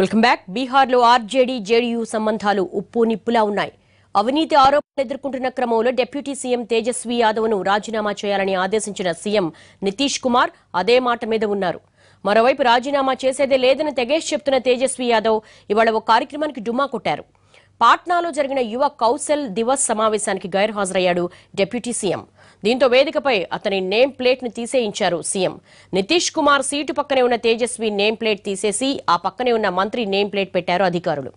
Welcome back. బీహార్లో RJD JDU సంబంధాలు ఉప్పు నిప్పులా ఉన్నాయి. అవినీతి ఆరోపణలు ఎదుర్కొంటున్న క్రమంలో డిప్యూటీ సీఎం తేజస్వి యాదవ్ను రాజీనామా చేయాలని ఆదేశించిన సీఎం నితీష్ కుమార్ అదే మాట మీద ఉన్నారు. మరోవైపు రాజీనామా చేసేదే లేదని తెగేష్ చెప్తున్న తేజస్వి యాదవ్ ఇవాళ ఓ కార్యక్రమానికి డుమ్మా కొట్టారు. పాట్నాలో జరిగిన యువ కౌశల్ దివస్ సమావేశానికి గైర్హాజరయ్యాడు డిప్యూటీ సీఎం. దీంతో వేదికపై అతని నేమ్ ప్లేట్ను తీసేయించారు సీఎం. నితీష్ కుమార్ సీటు పక్కనే ఉన్న తేజస్వి నేమ్ ప్లేట్ తీసేసి ఆ పక్కనే ఉన్న మంత్రి నేమ్ ప్లేట్ పెట్టారు అధికారులు.